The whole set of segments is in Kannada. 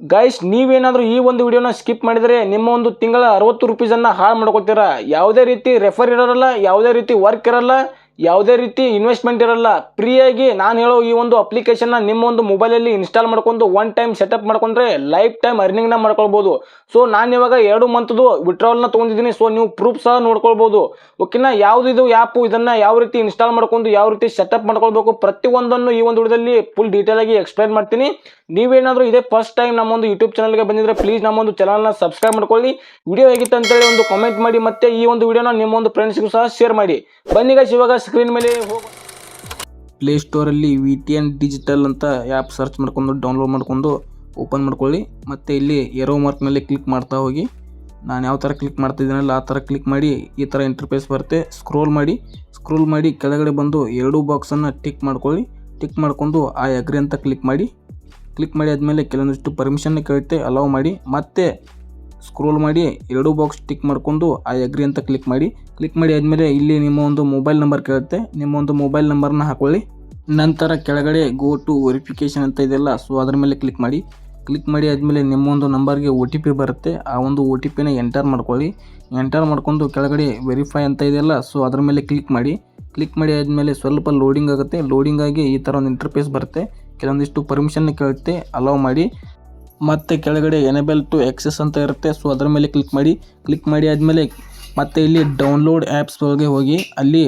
ಗೈಸ್ ನೀವೇನಾದರೂ ಈ ಒಂದು ವಿಡಿಯೋನ ಸ್ಕಿಪ್ ಮಾಡಿದರೆ ನಿಮ್ಮ ಒಂದು ತಿಂಗಳ ಅರವತ್ತು ರುಪೀಸನ್ನು ಹಾಳು ಮಾಡ್ಕೊತೀರಾ ಯಾವುದೇ ರೀತಿ ರೆಫರ್ ಇರೋಲ್ಲ, ಯಾವುದೇ ರೀತಿ ವರ್ಕ್ ಇರಲ್ಲ ಯಾವುದೇ ರೀತಿ ಇನ್ವೆಸ್ಟ್ಮೆಂಟ್ ಇರಲ್ಲ. ಫ್ರೀಯಾಗಿ ನಾನು ಹೇಳೋ ಈ ಒಂದು ಅಪ್ಲಿಕೇಶನ್ನ ನಿಮ್ಮ ಒಂದು ಮೊಬೈಲಲ್ಲಿ ಇನ್ಸ್ಟಾಲ್ ಮಾಡ್ಕೊಂಡು ಒನ್ ಟೈಮ್ ಸೆಟಪ್ ಮಾಡ್ಕೊಂಡ್ರೆ ಲೈಫ್ ಟೈಮ್ ಅರ್ನಿಂಗ್ನ ಮಾಡ್ಕೊಳ್ಬೋದು. ಸೊ ನಾನು ಇವಾಗ ಎರಡು ಮಂತ್ದು ವಿಡ್ರಾವಲ್ನ ತೊಗೊಂಡಿದ್ದೀನಿ. ಸೊ ನೀವು ಪ್ರೂಫ್ ಸಹ ನೋಡ್ಕೊಳ್ಬೋದು. ಓಕೆನಾ ಯಾವ್ದು ಇದು ಆ್ಯಪು ಇದನ್ನು ಯಾವ ರೀತಿ ಇನ್ಸ್ಟಾಲ್ ಮಾಡ್ಕೊಂಡು ಯಾವ ರೀತಿ ಸೆಟಪ್ ಮಾಡ್ಕೊಳ್ಬೇಕು ಪ್ರತಿಯೊಂದನ್ನು ಈ ಒಂದು ವಿಡಿಯೋದಲ್ಲಿ ಫುಲ್ ಡೀಟೇಲ್ ಆಗಿ ಎಕ್ಸ್ಪ್ಲೈನ್ ಮಾಡ್ತೀನಿ. ನೀವೇನಾದರೂ ಇದೇ ಫಸ್ಟ್ ಟೈಮ್ ನಮ್ಮೊಂದು ಯೂಟ್ಯೂಬ್ ಚಾನಲ್ಗೆ ಬಂದಿದ್ರೆ ಪ್ಲೀಸ್ ನಮ್ಮೊಂದು ಚಾನಲ್ನ ಸಬ್ಸ್ಕ್ರೈಬ್ ಮಾಡ್ಕೊಳ್ಳಿ. ವಿಡಿಯೋ ಹೇಗಿತ್ತು ಅಂತೇಳಿ ಒಂದು ಕಾಮೆಂಟ್ ಮಾಡಿ ಮತ್ತೆ ಈ ಒಂದು ವಿಡಿಯೋನ ನಿಮ್ಮೊಂದು ಫ್ರೆಂಡ್ಸ್ಗೂ ಸಹ ಶೇರ್ ಮಾಡಿ. ಬನ್ನಿ guys, ಇವಾಗ ಸ್ಕ್ರೀನ್ ಮೇಲೆ ಹೋಗಿ. ಪ್ಲೇ ಸ್ಟೋರಲ್ಲಿ ವಿ ಟಿ ಎನ್ ಡಿಜಿಟಲ್ ಅಂತ ಆ್ಯಪ್ ಸರ್ಚ್ ಮಾಡ್ಕೊಂಡು ಡೌನ್ಲೋಡ್ ಮಾಡ್ಕೊಂಡು ಓಪನ್ ಮಾಡ್ಕೊಳ್ಳಿ. ಮತ್ತು ಇಲ್ಲಿ ಎರೋ ಮಾರ್ಕ್ ಮೇಲೆ ಕ್ಲಿಕ್ ಮಾಡ್ತಾ ಹೋಗಿ. ನಾನು ಯಾವ ಥರ ಕ್ಲಿಕ್ ಮಾಡ್ತಿದ್ದೀನಲ್ಲ, ಆ ಥರ ಕ್ಲಿಕ್ ಮಾಡಿ, ಈ ಥರ ಇಂಟರ್ಫೇಸ್ ಬರುತ್ತೆ. ಸ್ಕ್ರೋಲ್ ಮಾಡಿ ಸ್ಕ್ರೋಲ್ ಮಾಡಿ, ಕೆಳಗಡೆ ಬಂದು ಎರಡೂ ಬಾಕ್ಸನ್ನು ಟಿಕ್ ಮಾಡ್ಕೊಳ್ಳಿ. ಟಿಕ್ ಮಾಡ್ಕೊಂಡು ಆ ಅಗ್ರಿ ಅಂತ ಕ್ಲಿಕ್ ಮಾಡಿ. ಕ್ಲಿಕ್ ಮಾಡಿ ಆದಮೇಲೆ ಕೆಲವೊಂದಿಷ್ಟು ಪರ್ಮಿಷನ್ ಕೇಳುತ್ತೆ ಅಲೌ ಮಾಡಿ. ಮತ್ತೆ ಸ್ಕ್ರೋಲ್ ಮಾಡಿ, ಎರಡೂ ಬಾಕ್ಸ್ ಟಿಕ್ ಮಾಡಿಕೊಂಡು ಆ ಎಗ್ರಿ ಅಂತ ಕ್ಲಿಕ್ ಮಾಡಿ. ಕ್ಲಿಕ್ ಮಾಡಿ ಆದಮೇಲೆ ಇಲ್ಲಿ ನಿಮ್ಮ ಒಂದು ಮೊಬೈಲ್ ನಂಬರ್ ಕೇಳುತ್ತೆ. ನಿಮ್ಮ ಒಂದು ಮೊಬೈಲ್ ನಂಬರ್ನ ಹಾಕೊಳ್ಳಿ. ನಂತರ ಕೆಳಗಡೆ ಗೋ ಟು ವೆರಿಫಿಕೇಷನ್ ಅಂತ ಇದೆಯಲ್ಲ ಸೊ ಅದರ ಮೇಲೆ ಕ್ಲಿಕ್ ಮಾಡಿ. ಕ್ಲಿಕ್ ಮಾಡಿ ಆದಮೇಲೆ ನಿಮ್ಮ ಒಂದು ನಂಬರ್ಗೆ ಒ ಟಿ ಪಿ ಬರುತ್ತೆ. ಆ ಒಂದು ಒ ಟಿ ಪಿನ ಎಂಟರ್ ಮಾಡ್ಕೊಳ್ಳಿ. ಎಂಟರ್ ಮಾಡ್ಕೊಂಡು ಕೆಳಗಡೆ ವೆರಿಫೈ ಅಂತ ಇದೆಯಲ್ಲ ಸೊ ಅದರ ಮೇಲೆ ಕ್ಲಿಕ್ ಮಾಡಿ. ಕ್ಲಿಕ್ ಮಾಡಿ ಆದಮೇಲೆ ಸ್ವಲ್ಪ ಲೋಡಿಂಗ್ ಆಗುತ್ತೆ. ಲೋಡಿಂಗ್ ಆಗಿ ಈ ಥರ ಒಂದು ಇಂಟರ್ಫೇಸ್ ಬರುತ್ತೆ. ಕೆಲವೊಂದಿಷ್ಟು ಪರ್ಮಿಷನ್ ಕೇಳುತ್ತೆ. ಅಲೋ ಮಾಡಿ. ಮತ್ತೆ ಕೆಳಗಡೆ ಎನೇಬಲ್ ಟು ಎಕ್ಸೆಸ್ ಅಂತ ಇರುತ್ತೆ. ಸೊ ಅದರ ಮೇಲೆ ಕ್ಲಿಕ್ ಮಾಡಿ ಕ್ಲಿಕ್ ಮಾಡಿ ಆದಮೇಲೆ ಮತ್ತೆ ಇಲ್ಲಿ ಡೌನ್ಲೋಡ್ ಆ್ಯಪ್ಸ್ ಒಳಗೆ ಹೋಗಿ, ಅಲ್ಲಿ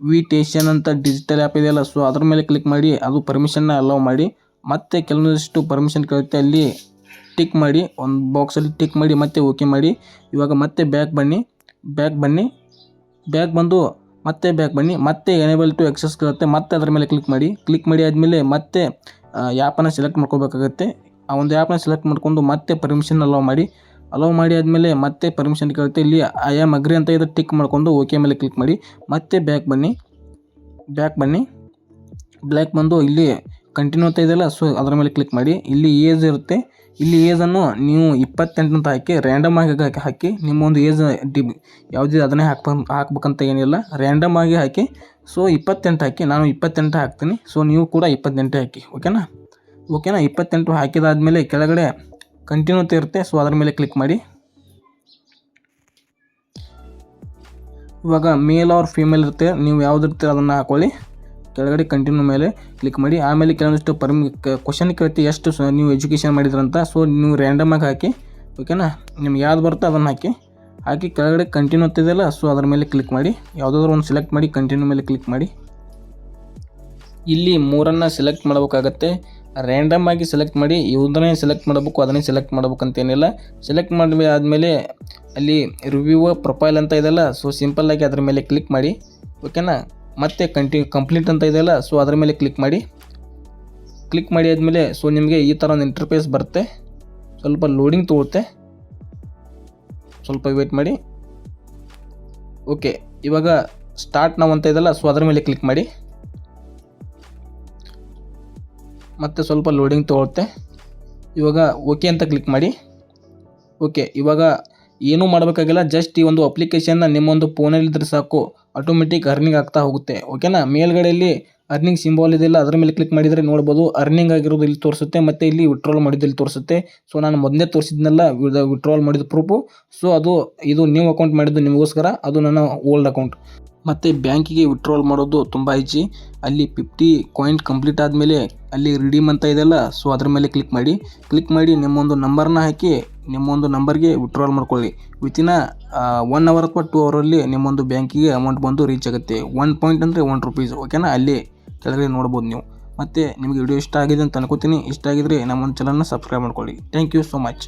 ವಿ ಟೇಷನ್ ಅಂತ ಡಿಜಿಟಲ್ ಆ್ಯಪ್ ಇದೆಯಲ್ಲ ಸೊ ಅದ್ರ ಮೇಲೆ ಕ್ಲಿಕ್ ಮಾಡಿ, ಅದು ಪರ್ಮಿಷನ್ನ ಅಲೌ ಮಾಡಿ. ಮತ್ತೆ ಕೆಲವೊಂದಿಷ್ಟು ಪರ್ಮಿಷನ್ ಕೇಳುತ್ತೆ, ಅಲ್ಲಿ ಟಿಕ್ ಮಾಡಿ, ಒಂದು ಬಾಕ್ಸಲ್ಲಿ ಟಿಕ್ ಮಾಡಿ, ಮತ್ತೆ ಓಕೆ ಮಾಡಿ. ಇವಾಗ ಮತ್ತೆ ಬ್ಯಾಕ್ ಬನ್ನಿ ಬ್ಯಾಕ್ ಬನ್ನಿ ಬ್ಯಾಕ್ ಬಂದು ಮತ್ತೆ ಬ್ಯಾಕ್ ಬನ್ನಿ, ಮತ್ತೆ ಎನೇಬಲ್ ಟು ಎಕ್ಸಸ್ ಕೇಳುತ್ತೆ, ಮತ್ತೆ ಅದರ ಮೇಲೆ ಕ್ಲಿಕ್ ಮಾಡಿ. ಕ್ಲಿಕ್ ಮಾಡಿ ಆದಮೇಲೆ ಮತ್ತೆ ಆ್ಯಪನ್ನು ಸೆಲೆಕ್ಟ್ ಮಾಡ್ಕೋಬೇಕಾಗತ್ತೆ. ಆ ಒಂದು ಆ್ಯಪ್ನ ಸೆಲೆಕ್ಟ್ ಮಾಡ್ಕೊಂಡು ಮತ್ತೆ ಪರ್ಮಿಷನ್ ಅಲೌ ಮಾಡಿ. ಅಲೌ ಮಾಡಿ ಆದಮೇಲೆ ಮತ್ತೆ ಪರ್ಮಿಷನ್ ಕೇಳುತ್ತೆ ಇಲ್ಲಿ ಐ ಆಮ್ ಅಗ್ರಿ ಅಂತ ಇದು ಟಿಕ್ ಮಾಡ್ಕೊಂಡು ಓಕೆ ಮೇಲೆ ಕ್ಲಿಕ್ ಮಾಡಿ. ಮತ್ತೆ ಬ್ಯಾಕ್ ಬನ್ನಿ. ಬ್ಯಾಕ್ ಬನ್ನಿ. ಬ್ಲ್ಯಾಕ್ ಬಂದು ಇಲ್ಲಿ ಕಂಟಿನ್ಯೂ ಅಂತ ಇದೆಯಲ್ಲ ಸೊ ಅದರ ಮೇಲೆ ಕ್ಲಿಕ್ ಮಾಡಿ. ಇಲ್ಲಿ ಏಜ್ ಇರುತ್ತೆ. ಇಲ್ಲಿ ಏಜನ್ನು ನೀವು ಇಪ್ಪತ್ತೆಂಟು ಅಂತ ಹಾಕಿ ರ್ಯಾಂಡಮ್ ಆಗಿ ಹಾಕಿ ನಿಮ್ಮೊಂದು ಏಜ್ ಡಿ ಯಾವುದೇ ಅದನ್ನೇ ಹಾಕ್ಬ ಹಾಕ್ಬೇಕಂತ ಏನಿಲ್ಲ ರ್ಯಾಂಡಮ್ ಆಗಿ ಹಾಕಿ ಸೊ ಇಪ್ಪತ್ತೆಂಟು ಹಾಕಿ, ನಾನು ಇಪ್ಪತ್ತೆಂಟು ಹಾಕ್ತೀನಿ ಸೊ ನೀವು ಕೂಡ ಇಪ್ಪತ್ತೆಂಟು ಹಾಕಿ ಓಕೆನಾ ಓಕೆನಾ? ಇಪ್ಪತ್ತೆಂಟು ಹಾಕಿದಾದ್ಮೇಲೆ ಕೆಳಗಡೆ ಕಂಟಿನ್ಯೂ ಇರುತ್ತೆ ಸೊ ಅದರ ಮೇಲೆ ಕ್ಲಿಕ್ ಮಾಡಿ. ಇವಾಗ ಮೇಲ್ ಆರ್ ಫೀಮೇಲ್ ಇರುತ್ತೆ. ನೀವು ಯಾವ್ದು ಇರ್ತೀರ ಅದನ್ನು ಹಾಕೊಳ್ಳಿ. ಕೆಳಗಡೆ ಕಂಟಿನ್ಯೂ ಮೇಲೆ ಕ್ಲಿಕ್ ಮಾಡಿ. ಆಮೇಲೆ ಕೆಲವೊಂದಿಷ್ಟು ಪರ್ಮಿ ಕ್ವಶನ್ ಕೇಳ್ತಿ ಎಷ್ಟು ನೀವು ಎಜುಕೇಷನ್ ಮಾಡಿದ್ರಂತ. ಸೊ ನೀವು ರ್ಯಾಂಡಮ್ ಆಗಿ ಹಾಕಿ. ಓಕೆನಾ? ನಿಮ್ಗೆ ಯಾವ್ದು ಬರುತ್ತೋ ಅದನ್ನು ಹಾಕಿ. ಹಾಕಿ ಕೆಳಗಡೆ ಕಂಟಿನ್ಯೂ ಅಂತಿದೆಯಲ್ಲ ಸೊ ಅದ್ರ ಮೇಲೆ ಕ್ಲಿಕ್ ಮಾಡಿ. ಯಾವುದಾದ್ರು ಒಂದು ಸೆಲೆಕ್ಟ್ ಮಾಡಿ ಕಂಟಿನ್ಯೂ ಮೇಲೆ ಕ್ಲಿಕ್ ಮಾಡಿ. ಇಲ್ಲಿ ಮೂರನ್ನು ಸೆಲೆಕ್ಟ್ ಮಾಡಬೇಕಾಗತ್ತೆ. ರ್ಯಾಂಡಮ್ ಆಗಿ ಸೆಲೆಕ್ಟ್ ಮಾಡಿ ಇವ್ರನ್ನೇ ಸೆಲೆಕ್ಟ್ ಮಾಡಬೇಕು, ಅದನ್ನೇ ಸೆಲೆಕ್ಟ್ ಮಾಡಬೇಕು ಅಂತೇನಿಲ್ಲ ಸೆಲೆಕ್ಟ್ ಮಾಡಿ ಆದಮೇಲೆ ಅಲ್ಲಿ ರಿವ್ಯೂ ಪ್ರೊಫೈಲ್ ಅಂತ ಇದೆಲ್ಲ ಸೊ ಸಿಂಪಲ್ಲಾಗಿ ಅದ್ರ ಮೇಲೆ ಕ್ಲಿಕ್ ಮಾಡಿ ಓಕೆನಾ ಮತ್ತೆ ಕಂಟಿನ್ಯೂ ಕಂಪ್ಲೀಟ್ ಅಂತ ಇದೆಯಲ್ಲ ಸೊ ಅದ್ರ ಮೇಲೆ ಕ್ಲಿಕ್ ಮಾಡಿ. ಕ್ಲಿಕ್ ಮಾಡಿ ಆದಮೇಲೆ ಸೊ ನಿಮಗೆ ಈ ಥರ ಒಂದು ಇಂಟರ್ಫೇಸ್ ಬರುತ್ತೆ. ಸ್ವಲ್ಪ ಲೋಡಿಂಗ್ ತೊಗೊಳುತ್ತೆ. ಸ್ವಲ್ಪ ವೇಟ್ ಮಾಡಿ. ಓಕೆ ಇವಾಗ ಸ್ಟಾರ್ಟ್ ನಾವು ಅಂತ ಇದೆಲ್ಲ ಸೊ ಅದ್ರ ಮೇಲೆ ಕ್ಲಿಕ್ ಮಾಡಿ. ಮತ್ತೆ ಸ್ವಲ್ಪ ಲೋಡಿಂಗ್ ತೊಗೊಳುತ್ತೆ ಇವಾಗ ಓಕೆ ಅಂತ ಕ್ಲಿಕ್ ಮಾಡಿ. ಓಕೆ ಇವಾಗ ಏನೂ ಮಾಡಬೇಕಾಗಿಲ್ಲ ಜಸ್ಟ್ ಈ ಒಂದು ಅಪ್ಲಿಕೇಶನ್ನ ನಿಮ್ಮೊಂದು ಫೋನಲ್ಲಿದ್ದರೆ ಸಾಕು. ಆಟೋಮೆಟಿಕ್ ಅರ್ನಿಂಗ್ ಆಗ್ತಾ ಹೋಗುತ್ತೆ. ಓಕೆನಾ ಮೇಲ್ಗಡೆಯಲ್ಲಿ ಅರ್ನಿಂಗ್ ಸಿಂಬಾಲ್ ಇದೆಯಲ್ಲ ಅದರ ಮೇಲೆ ಕ್ಲಿಕ್ ಮಾಡಿದರೆ ನೋಡ್ಬೋದು ಅರ್ನಿಂಗ್ ಆಗಿರೋದು ಇಲ್ಲಿ ತೋರಿಸುತ್ತೆ, ಮತ್ತು ಇಲ್ಲಿ ವಿಡ್ರಾಲ್ ಮಾಡಿದ್ದು ಇಲ್ಲಿ ತೋರಿಸುತ್ತೆ. ಸೊ ನಾನು ಮೊದಲೇ ತೋರಿಸಿದ್ನೆಲ್ಲ ವಿಡ್ರಾಲ್ ಮಾಡಿದ ಪ್ರೂಫು ಸೊ ಅದು, ಇದು ನ್ಯೂ ಅಕೌಂಟ್ ಮಾಡಿದ್ದು ನಿಮಗೋಸ್ಕರ, ಅದು ನನ್ನ ಓಲ್ಡ್ ಅಕೌಂಟ್ ಮತ್ತು ಬ್ಯಾಂಕಿಗೆ ವಿಥ್ರೋಲ್ ಮಾಡೋದು ತುಂಬ ಈಜಿ ಅಲ್ಲಿ ಫಿಫ್ಟಿ ಕಾಯಿಂಟ್ ಕಂಪ್ಲೀಟ್ ಆದಮೇಲೆ ಅಲ್ಲಿ ರಿಡೀಮ್ ಅಂತ ಇದೆಯಲ್ಲ ಸೊ ಅದ್ರ ಮೇಲೆ ಕ್ಲಿಕ್ ಮಾಡಿ. ಕ್ಲಿಕ್ ಮಾಡಿ ನಿಮ್ಮೊಂದು ನಂಬರ್ನ ಹಾಕಿ ನಿಮ್ಮೊಂದು ನಂಬರ್ಗೆ ವಿತ್ಡ್ರಾಲ್ ಮಾಡ್ಕೊಳ್ಳಿ. ವಿತಿನ್ ಒನ್ ಅವರ್ ಅಥವಾ ಟೂ ಅವರಲ್ಲಿ ನಿಮ್ಮೊಂದು ಬ್ಯಾಂಕಿಗೆ ಅಮೌಂಟ್ ಬಂದು ರೀಚ್ ಆಗುತ್ತೆ. ಒನ್ ಪಾಯಿಂಟ್ ಅಂದರೆ ಒನ್ ರುಪೀಸ್ ಓಕೆನಾ ಅಲ್ಲಿ ಕೆಳಗಡೆ ನೋಡ್ಬೋದು ನೀವು. ಮತ್ತು ನಿಮಗೆ ವಿಡಿಯೋ ಇಷ್ಟ ಆಗಿದೆ ಅಂತ ಅನ್ಕೋತೀನಿ. ಇಷ್ಟ ಆಗಿದ್ರೆ ನಮ್ಮೊಂದು ಚಾನಲ್ನ ಸಬ್ಸ್ಕ್ರೈಬ್ ಮಾಡ್ಕೊಳ್ಳಿ. Thank you so much